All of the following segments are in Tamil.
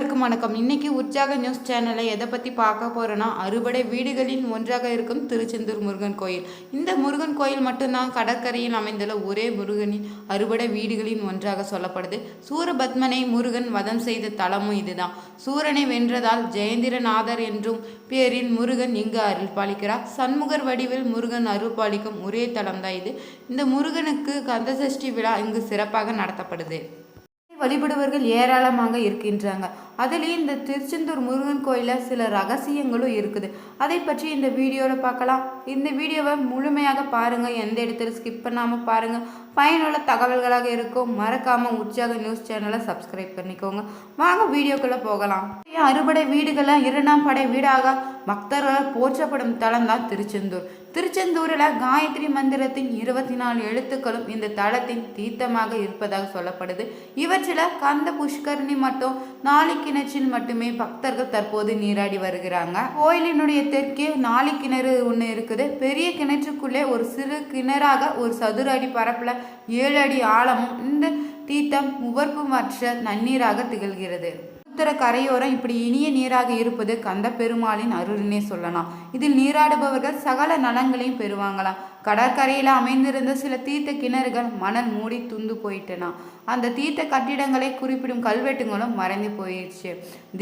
அனைவருக்கும் வணக்கம். இன்னைக்கு உற்சாக நியூஸ் சேனலை எதை பற்றி பார்க்க போகிறோன்னா அறுபடை வீடுகளில் ஒன்றாக இருக்கும் திருச்செந்தூர் முருகன் கோயில். இந்த முருகன் கோயில் மட்டும்தான் கடற்கரையில் அமைந்துள்ள ஒரே முருகனின் அறுபடை வீடுகளின் ஒன்றாக சொல்லப்படுது. சூரபத்மனை முருகன் வதம் செய்த தலமும் இதுதான். சூரனை வென்றதால் ஜெயந்திரநாதர் என்றும் பேரில் முருகன் இங்கு அருள் பாலிக்கிறார் சண்முகர் வடிவில் முருகன் அருள் பாலிக்கும் ஒரே தலம் தான் இது. இந்த முருகனுக்கு கந்தசஷ்டி விழா இங்கு சிறப்பாக நடத்தப்படுது. வழிபடுவர்கள் ஏராளமாக இருக்கின்றாங்க. அதுலேயும் இந்த திருச்செந்தூர் முருகன் கோயிலில் சில ரகசியங்களும் இருக்குது. அதை பற்றி இந்த வீடியோவில் பார்க்கலாம். இந்த வீடியோவை முழுமையாக பாருங்கள் எந்த இடத்துல ஸ்கிப் பண்ணாமல் பாருங்கள் பயனுள்ள தகவல்களாக இருக்கும். மறக்காமல் உற்சாக நியூஸ் சேனலை சப்ஸ்கிரைப் பண்ணிக்கோங்க. வாங்க வீடியோக்குள்ளே போகலாம். அறுபடை வீடுகளை இரண்டாம் படை வீடாக பக்தர்களால் போற்றப்படும் தலம் தான் திருச்செந்தூர். திருச்செந்தூரில் காயத்ரி மந்திரத்தின் இருபத்தி நாலு எழுத்துக்களும் இந்த தளத்தின் தீர்த்தமாக இருப்பதாக சொல்லப்படுது. இவற்றில் கந்த புஷ்கரணி மட்டும் நாளி கிணற்றில் மட்டுமே பக்தர்கள் தற்போது நீராடி வருகிறாங்க. கோயிலினுடைய தெற்கே நாளி கிணறு ஒன்று இருக்குது. பெரிய கிணற்றுக்குள்ளே ஒரு சிறு கிணறாக ஒரு சதுர அடி பரப்பில் ஏழு அடி ஆழமும் இந்த தீர்த்தம் உவர்ப்பு மற்ற நன்னீராக திகழ்கிறது. உத்தர கரையோரம் இப்படி இனிய நீராக இருப்பது கந்த பெருமாளின் அருள்னே சொல்லலாம். இதில் நீராடுபவர்கள் சகல நலங்களையும் பெறுவாங்களாம். கடற்கரையில் அமைந்திருந்த சில தீர்த்த கிணறுகள் மணல் மூடி துந்து போயிட்டனா. அந்த தீர்த்த கட்டிடங்களை குறிப்பிடும் கல்வெட்டுங்களும் மறைந்து போயிடுச்சு.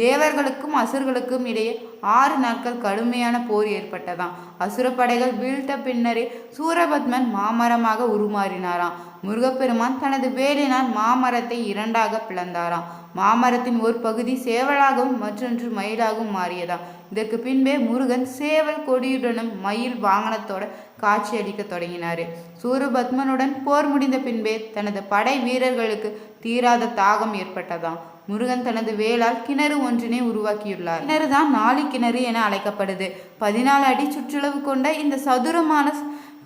தேவர்களுக்கும் அசுர்களுக்கும் இடையே ஆறு நாட்கள் கடுமையான போர் ஏற்பட்டதாம். அசுரப்படைகள் வீழ்த்த பின்னரே சூரபத்மன் மாமரமாக உருமாறினாராம். முருகப்பெருமான் தனது வேலினால் மாமரத்தை இரண்டாக பிளந்தாராம். மாமரத்தின் ஒரு பகுதி சேவலாகவும் மற்றொன்று மயிலாகவும் மாறியதாம். இதற்கு பின்பே முருகன் சேவல் கொடியுடனும் மயில் வாகனத்தோட காட்சியளிக்க தொடங்கினார். சூரபத்மனுடன் போர் முடிந்த பின்பே தனது படை வீரர்களுக்கு தீராத தாகம் ஏற்பட்டதாம். முருகன் தனது வேளால் கிணறு ஒன்றினை உருவாக்கியுள்ளார். கிணறு தான் நாளி கிணறு என அழைக்கப்படுது. பதினாலு அடி சுற்றளவு கொண்ட இந்த சதுரமான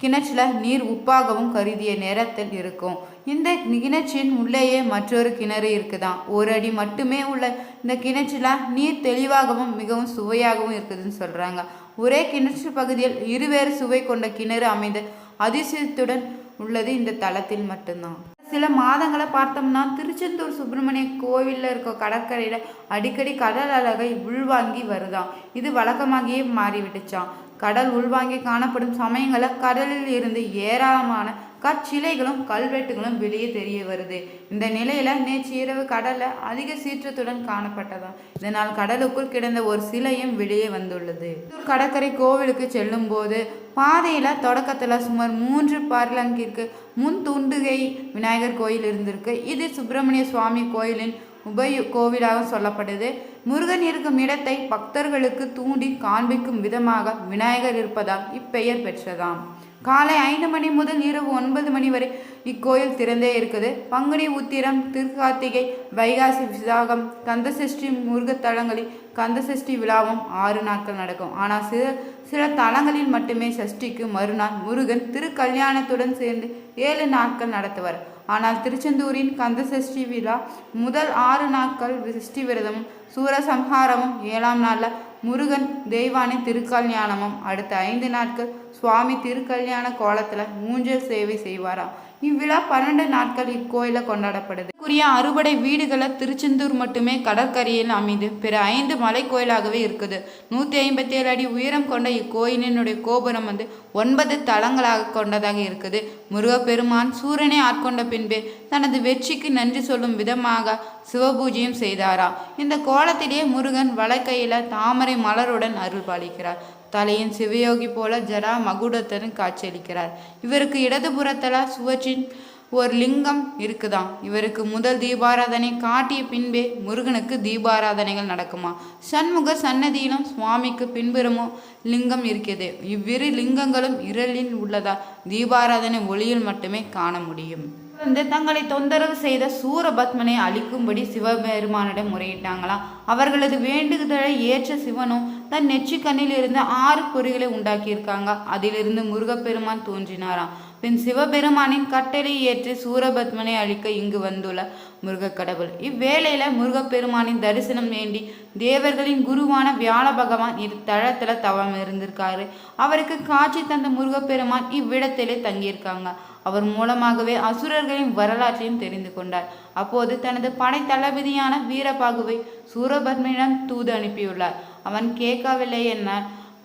கிணற்றில் நீர் உப்பாகவும் கருதிய நேரத்தில் இருக்கும். இந்த கிணற்றின் உள்ளேயே மற்றொரு கிணறு இருக்குதான் ஒரு அடி மட்டுமே உள்ள இந்த கிணற்றில் நீர் தெளிவாகவும் மிகவும் சுவையாகவும் இருக்குதுன்னு சொல்கிறாங்க ஒரே கிணற்று பகுதியில் இருவேறு சுவை கொண்ட கிணறு அமைந்த அதிசயத்துடன் உள்ளது இந்த தளத்தில் மட்டும்தான். சில மாதங்களை பார்த்தோம்னா திருச்செந்தூர் சுப்பிரமணிய கோவிலில் இருக்க கடற்கரையில் அடிக்கடி கடல் அலகை உள்வாங்கி வருதான் இது வழக்கமாகியே மாறிவிட்டுச்சான் கடல் உள்வாங்கி காணப்படும் சமயங்களில் கடலில் இருந்து ஏராளமான கற்சிலைகளும் கல்வெட்டுகளும் வெளியே தெரிய வருது. இந்த நிலையில நேற்று இரவு கடல்ல அதிக சீற்றத்துடன் காணப்பட்டதாம். இதனால் கடலுக்குள் கிடந்த ஒரு சிலையும் வெளியே வந்துள்ளது. கடற்கரை கோவிலுக்கு செல்லும் போது பாதையில தொடக்கத்துல சுமார் மூன்று பார்லங்கிற்கு முன் துண்டுகை விநாயகர் கோயில் இருந்திருக்கு. இது சுப்பிரமணிய சுவாமி கோயிலின் உபய கோவிலாக சொல்லப்படுது. முருகன் இருக்கும் இடத்தை பக்தர்களுக்கு தூண்டி காண்பிக்கும் விதமாக விநாயகர் இருப்பதால் இப்பெயர் பெற்றதாம். காலை ஐந்து மணி முதல் இரவு ஒன்பது மணி வரை இக்கோயில் திறந்தே இருக்குது. பங்குனி உத்திரம் திருக்கார்த்திகை வைகாசி விசாகம் கந்தசஷ்டி முருகத்தலங்களில் கந்தசஷ்டி விழாவும் ஆறு நாட்கள் நடக்கும். ஆனால் சில சில தலங்களில் மட்டுமே சஷ்டிக்கு மறுநாள் முருகன் திருக்கல்யாணத்துடன் சேர்ந்து ஏழு நாட்கள் நடத்துவர். ஆனால் திருச்செந்தூரின் கந்தசஷ்டி விழா முதல் ஆறு நாட்கள் சஷ்டி விரதமும் சூரசம்ஹாரமும் ஏழாம் நாளில் முருகன் தெய்வானை திருக்கல்யாணமும் அடுத்த ஐந்து நாட்கள் சுவாமி திருக்கல்யாண கோலத்தில் ஊஞ்சல் சேவை செய்வாராம். இவ்விழா பன்னெண்டு நாட்கள் இக்கோயிலில் கொண்டாடப்படுது. குறிய அறுபடை வீடுகளை திருச்செந்தூர் மட்டுமே கடற்கரையில் அமைந்து பிற ஐந்து மலை கோயிலாகவே இருக்குது. நூற்றி ஐம்பத்தி ஏழு அடி உயரம் கொண்ட இக்கோயிலினுடைய கோபுரம் வந்து ஒன்பது தளங்களாக கொண்டதாக இருக்குது. முருகப்பெருமான் சூரியனை ஆட்கொண்ட பின்பே தனது வெற்றிக்கு நன்றி சொல்லும் விதமாக சிவபூஜையும் செய்தாரா? இந்த கோலத்திலேயே முருகன் வலக்கையில தாமரை மலருடன் அருள் பாலிக்கிறார் தலையின் சிவயோகி போல ஜரா மகுடத்துடன் காட்சியளிக்கிறார். இவருக்கு இடதுபுறத்தில் சுவற்றின் ஒரு லிங்கம் இருக்குதாம். இவருக்கு முதல் தீபாராதனை காட்டிய பின்பே முருகனுக்கு தீபாராதனைகள் நடக்குமா? சண்முக சன்னதியிலும் சுவாமிக்கு பின்புறமோ லிங்கம் இருக்கிறது. இவ்விரு லிங்கங்களும் இரளில் உள்ளதா? தீபாராதனை ஒளியில் மட்டுமே காண முடியும். வந்து தங்களை தொந்தரவு செய்த சூரபத்மனை அழிக்கும்படி சிவபெருமானிடம் முறையிட்டாங்களாம் அவர்களது வேண்டுதலை ஏற்ற சிவனும் தன் நெற்றி கண்ணில் இருந்து ஆறு பொறிகளை உண்டாக்கியிருக்காங்க. அதிலிருந்து முருகப்பெருமான் தோன்றினாராம். பின் சிவபெருமானின் கட்டளை ஏற்று சூரபத்மனை அழிக்க இங்கு வந்துள்ள முருகக்கடவுள் இவ்வேளையில முருகப்பெருமானின் தரிசனம் வேண்டி தேவர்களின் குருவான வியாழ பகவான் இத்தலத்துல தவம் இருந்திருக்காரு. அவருக்கு காட்சி தந்த முருகப்பெருமான் இவ்விடத்திலே தங்கியிருக்காங்க. அவர் மூலமாகவே அசுரர்களின் வரலாற்றையும் தெரிந்து கொண்டார். அப்போது தனது படை தளபதியான வீரபாகுவை சூரபத்மனிடம் தூது அனுப்பியுள்ளார். அவன் கேட்கவில்லை என்ன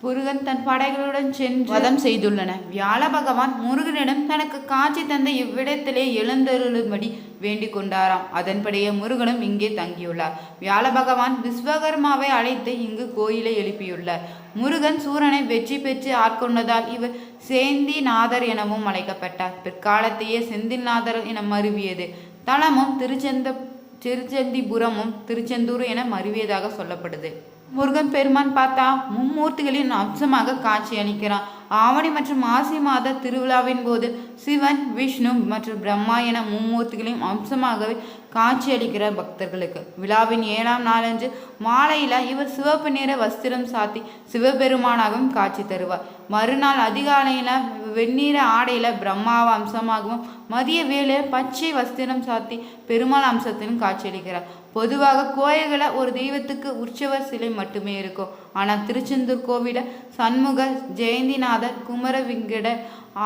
முருகன் தன் படைகளுடன் சென்று வதம் செய்துள்ளன. வியாழ பகவான் முருகனிடம் தனக்கு காட்சி தந்த இவ்விடத்திலே எழுந்தருளும்படி வேண்டிக் கொண்டாராம். அதன்படியே முருகனும் இங்கே தங்கியுள்ளார். வியாழ பகவான் விஸ்வகர்மாவை அழைத்து இங்கு கோயிலை எழுப்பியுள்ளார். முருகன் சூரனை வெற்றி பெற்று ஆட்கொண்டதால் இவர் சேந்திநாதர் எனவும் அழைக்கப்பட்டார். பிற்காலத்தையே செந்தில்நாதர் என மருவியது. தலமும் திருச்செந்த திருச்செந்திபுரமும் திருச்செந்தூர் என மருவியதாக சொல்லப்படுது. முருகன் பெருமான் பார்த்தா மும்மூர்த்திகளின் அம்சமாக காட்சி அளிக்கிறான். ஆவணி மற்றும் ஆசி மாத திருவிழாவின் போது சிவன் விஷ்ணு மற்றும் பிரம்மா என மும்மூர்த்திகளின் அம்சமாகவே காட்சி அளிக்கிறார் பக்தர்களுக்கு. விழாவின் ஏழாம் நாளன்று மாலையில இவர் சிவப்பு நிற வஸ்திரம் சாத்தி சிவபெருமானாகவும் காட்சி தருவார். மறுநாள் அதிகாலையில வெண்ணிற ஆடையில பிரம்மாவ அம்சமாகவும் மதிய வேலை பச்சை வஸ்திரம் சாத்தி பெருமாள் அம்சத்திலும் காட்சியளிக்கிறார். பொதுவாக கோயில்களில் ஒரு தெய்வத்துக்கு உற்சவர் சிலை மட்டுமே இருக்கும். ஆனால் திருச்செந்தூர் கோவில சண்முக ஜெயந்திநாதர் குமரவிங்கட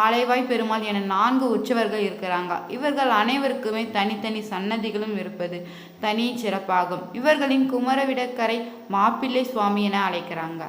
ஆலைவாய் பெருமாள் என நான்கு உற்சவர்கள் இருக்கிறாங்க. இவர்கள் அனைவருக்குமே தனித்தனி சன்னதிகளும் இருப்பது தனி சிறப்பாகும். இவர்களின் குமரவிடக்கரை மாப்பிள்ளை சுவாமி என அழைக்கிறாங்க.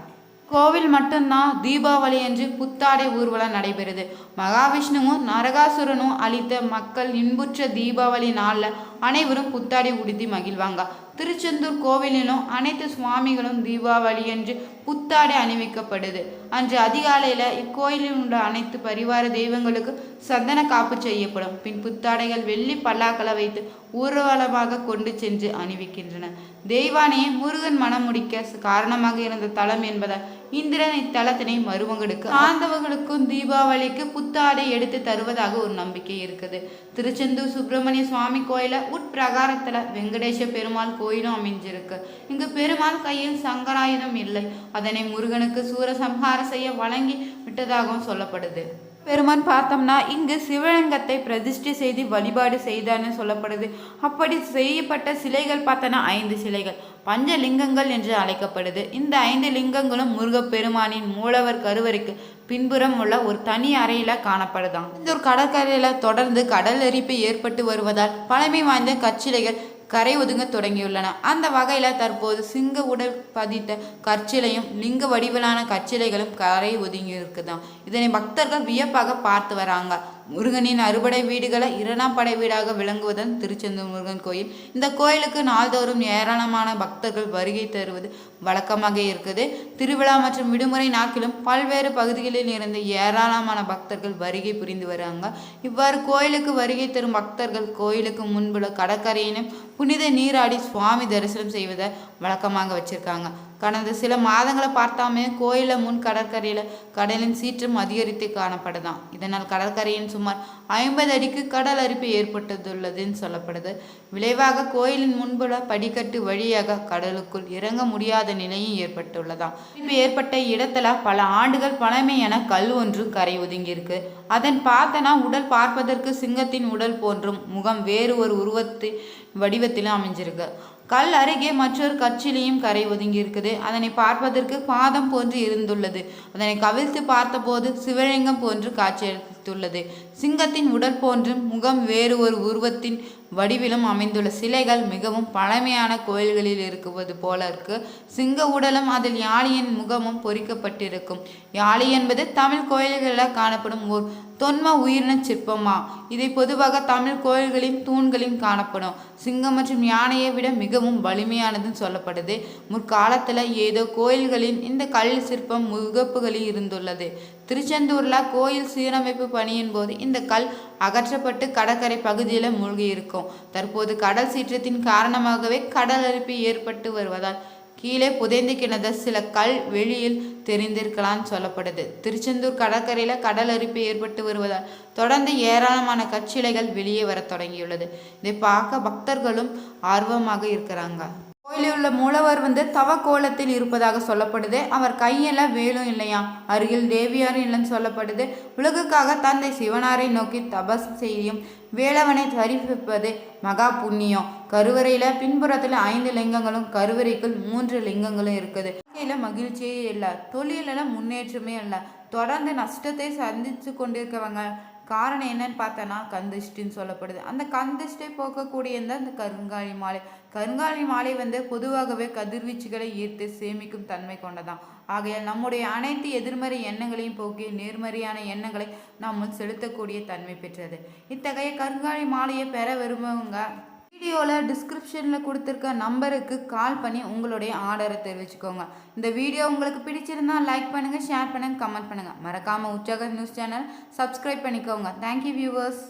கோவில் மட்டும்தான் தீபாவளி என்று புத்தாடை ஊர்வலம் நடைபெறுது. மகாவிஷ்ணுவும் நரகாசுரனும் அளித்த மக்கள் இன்புற்ற தீபாவளி நாளில் அனைவரும் புத்தாடை உடுத்தி மகிழ்வாங்க. திருச்செந்தூர் கோவிலிலும் அனைத்து சுவாமிகளும் தீபாவளி என்று புத்தாடை அணிவிக்கப்படுது. அன்று அதிகாலையில் இக்கோயிலில் உள்ள அனைத்து பரிவார தெய்வங்களுக்கு சந்தன காப்பு செய்யப்படும். பின் புத்தாடைகள் வெள்ளி பல்லாக்களை வைத்து ஊர்வலமாக கொண்டு சென்று அணிவிக்கின்றன. தெய்வானையை முருகன் மனம் முடிக்க காரணமாக இருந்த தலம் என்பதால் இந்திரன் இத்தலத்தினை மருமகளுக்கு ஆந்தவர்களுக்கும் தீபாவளிக்கு புத்தாடை எடுத்து தருவதாக ஒரு நம்பிக்கை இருக்குது. திருச்செந்தூர் சுப்பிரமணிய சுவாமி கோயில உட்பிரகாரத்துல வெங்கடேச பெருமாள் கோயிலும் அமைஞ்சிருக்கு. இங்கு பெருமாள் கையில் சங்கராயுதம் இல்லை. அதனை முருகனுக்கு சூரசம்ஹாரம் செய்ய வழங்கி விட்டதாகவும் சொல்லப்படுது. பெருமான் பார்த்தோம்னா இங்கு சிவலிங்கத்தை பிரதிஷ்டை செய்து வழிபாடு செய்தான்னு சொல்லப்படுது. அப்படி செய்யப்பட்ட சிலைகள் பார்த்தோன்னா ஐந்து சிலைகள். பஞ்சலிங்கங்கள் என்று அழைக்கப்படுது. இந்த ஐந்து லிங்கங்களும் முருகப்பெருமானின் மூலவர் கருவறைக்கு பின்புறம் உள்ள ஒரு தனி அறையில காணப்படுதாம். இந்த ஒரு கடற்கரையில தொடர்ந்து கடல் எரிப்பு ஏற்பட்டு வருவதால் பழமை வாய்ந்த கச்சிலைகள் கரை ஒதுங்க தொடங்கியுள்ளன. அந்த வகையில் தற்போது சிங்க உடல் பதித்த கற்சிலையும் லிங்க வடிவிலான கற்சிலைகளும் கரை ஒதுங்கியிருக்குதான் இதனை பக்தர்கள் வியப்பாக பார்த்து வராங்க. முருகனின் அறுபடை வீடுகளை இரண்டாம் படை வீடாக விளங்குவதன் திருச்செந்தூர் முருகன் கோயில். இந்த கோயிலுக்கு நாள்தோறும் ஏராளமான பக்தர்கள் வருகை தருவது வழக்கமாக இருக்குது. திருவிழா மற்றும் விடுமுறை நாட்களும் பல்வேறு பகுதிகளில் இருந்து ஏராளமான பக்தர்கள் வருகை புரிந்து வராங்க இவ்வாறு கோயிலுக்கு வருகை தரும் பக்தர்கள் கோயிலுக்கு முன்புள்ள கடற்கரையினும் புனித நீராடி சுவாமி தரிசனம் செய்வதை வழக்கமாக வச்சிருக்காங்க. கடந்த சில மாதங்களை பார்த்தாமே கோயில முன் கடற்கரையில் கடலின் சீற்றம் அதிகரித்து காணப்படுதான் இதனால் கடற்கரையின் சுமார் ஐம்பது அடிக்கு கடல் அரிப்பு ஏற்பட்டுள்ளதுன்னு சொல்லப்படுது. விளைவாக கோயிலின் முன்புள்ள படிக்கட்டு வழியாக கடலுக்குள் இறங்க முடியாத நிலையும் ஏற்பட்டுள்ளதாம். இப்போ ஏற்பட்ட இடத்துல பல ஆண்டுகள் பழமையான கல் ஒன்று கரை ஒதுங்கியிருக்கு. அதன் பார்த்தனா உடல் பார்ப்பதற்கு சிங்கத்தின் உடல் போன்றும் முகம் வேறு ஒரு உருவத்தை வடிவத்திலும் அமைஞ்சிருக்கு. கல் அருகே மற்றொரு கச்சிலையும் கரை ஒதுங்கி இருக்குது. அதனை பார்ப்பதற்கு பாதம் போன்று இருந்துள்ளது. அதனை கவிழ்த்து பார்த்தபோது சிவலிங்கம் போன்று காட்சியளித்துள்ளது சிங்கத்தின் உடல் போன்றும் முகம் வேறு ஒரு உருவத்தின் வடிவிலும் அமைந்துள்ள சிலைகள் மிகவும் பழமையான கோயில்களில் இருக்குவது போல இருக்கு. சிங்க உடலும் அதில் யாழியின் முகமும் பொறிக்கப்பட்டிருக்கும். யாழி என்பது தமிழ் கோயில்களில் காணப்படும் ஓர் தொன்ம உயிரின சிற்பமா? இதை பொதுவாக தமிழ் கோயில்களின் தூண்களில் காணப்படும். சிங்கம் மற்றும் யானையை விட மிகவும் வலிமையானதுன்னு சொல்லப்படுது. முற்காலத்தில் ஏதோ கோயில்களின் இந்த கல் சிற்பம் முகப்புகளில் இருந்துள்ளது. திருச்செந்தூரில் கோயில் சீரமைப்பு பணியின் போது இந்த கல் அகற்றப்பட்டு கடற்கரை பகுதியில் மூழ்கி இருக்கும் தற்போது கடல் சீற்றத்தின் காரணமாகவே கடல் அரிப்பு ஏற்பட்டு வருவதால் கீழே புதைந்து கிடந்த சில கல் வெளியில் தெரிந்திருக்கலாம்னு சொல்லப்படுது. திருச்செந்தூர் கடற்கரையில் கடல் அரிப்பு ஏற்பட்டு வருவதால் தொடர்ந்து ஏராளமான கற்சிலைகள் வெளியே வர தொடங்கியுள்ளது. இதை பார்க்க பக்தர்களும் ஆர்வமாக இருக்கிறாங்க. கோயிலில் உள்ள மூலவர் வந்து தவ கோலத்தில் இருப்பதாக சொல்லப்படுது. அவர் கையில வேலும் இல்லையா? அருகில் தேவியாரும் இல்லைன்னு சொல்லப்படுது. உலகுக்காக தந்தை சிவனாரை நோக்கி தபஸ் செய்யும் வேலவனை தரிப்பிப்பது மகா புண்ணியம். கருவறையில பின்புறத்துல ஐந்து லிங்கங்களும் கருவறைக்குள் மூன்று லிங்கங்களும் இருக்குது. வாழ்க்கையில மகிழ்ச்சியே இல்லை. தொழிலில் முன்னேற்றமே இல்லை. தொடர்ந்து நஷ்டத்தை சந்திச்சு கொண்டிருக்கவங்க காரணம் என்னன்னு பார்த்தோன்னா கந்திஷ்டின்னு சொல்லப்படுது. அந்த கந்திஷ்டை போக்கக்கூடிய இந்த அந்த கருங்காலி மாலை. கருங்காலி மாலை வந்து பொதுவாகவே கதிர்வீச்சுகளை ஈர்த்து சேமிக்கும் தன்மை கொண்டதான் ஆகையால் நம்முடைய அனைத்து எதிர்மறை எண்ணங்களையும் போக்கி நேர்மறையான எண்ணங்களை நாம் செலுத்தக்கூடிய தன்மை பெற்றது. இத்தகைய கருங்காலி மாலையை பெற விரும்புவங்க வீடியோவில் டிஸ்கிரிப்ஷனில் கொடுத்துருக்க நம்பருக்கு கால் பண்ணி உங்களுடைய ஆர்டரை தெரிவிச்சுக்கோங்க. இந்த வீடியோ உங்களுக்கு பிடிச்சிருந்தா லைக் பண்ணுங்கள் ஷேர் பண்ணுங்கள் கமெண்ட் பண்ணுங்கள் மறக்காமல் உற்சாக நியூஸ் சேனல் சப்ஸ்கிரைப் பண்ணிக்கோங்க. Thank you viewers